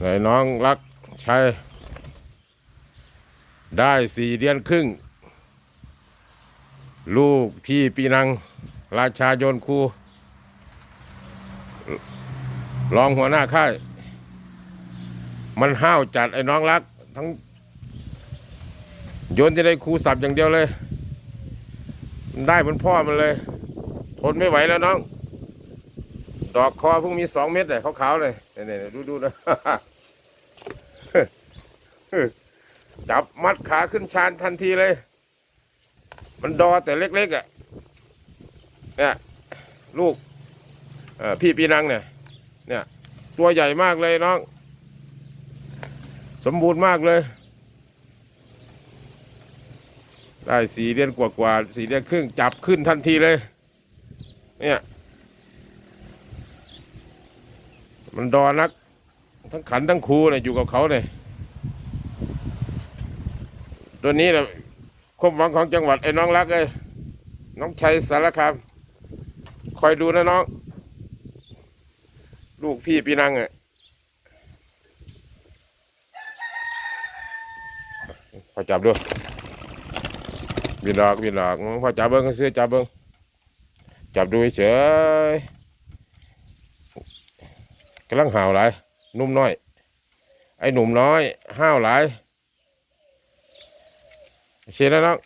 ไหนน้องรักชัยได้สี่เดือนครึ่ง ลูกพี่ปีนัง ราชาโยนครูรองหัวหน้าค่าย มันห้าวจัดไอ้น้องรัก ทั้ง โยนจะได้ครูสับอย่างเดียวเลย มันได้เหมือนพ่อมันเลย ทนไม่ไหวแล้วน้อง ดอกคอเพิ่งมีสองเม็ดเลยขาวๆเลยเนี่ยดูดูนะ จับมัดขาขึ้นชานทันทีเลย มันดอแต่เล็กๆอะเนี่ยลูกพี่ปีนังเนี่ย เนี่ย ตัวใหญ่มากเลยน้อง สมบูรณ์มากเลย ได้สีเดือนกว่าๆสีเดือนครึ่งจับขึ้นทันทีเลย เนี่ย มันดอนัก ทั้งขันทั้งครูเนี่ยอยู่กับเขาเนี่ยตัวนี้แหละความหวังของจังหวัดไอ้น้องรักเลยน้องชัยสารคามคอยดูนะน้อง ลูกพี่ปีนังอะพอจับด้วยวินดอกวินดอกพอจับเบิ้งก็ซื้อจับเบิ้งจับดูเฉย กำลังห่าวหลายนุ่มน้อย ไอ้หนุ่มน้อย ห้าวหลายโอเคแล้วน้อง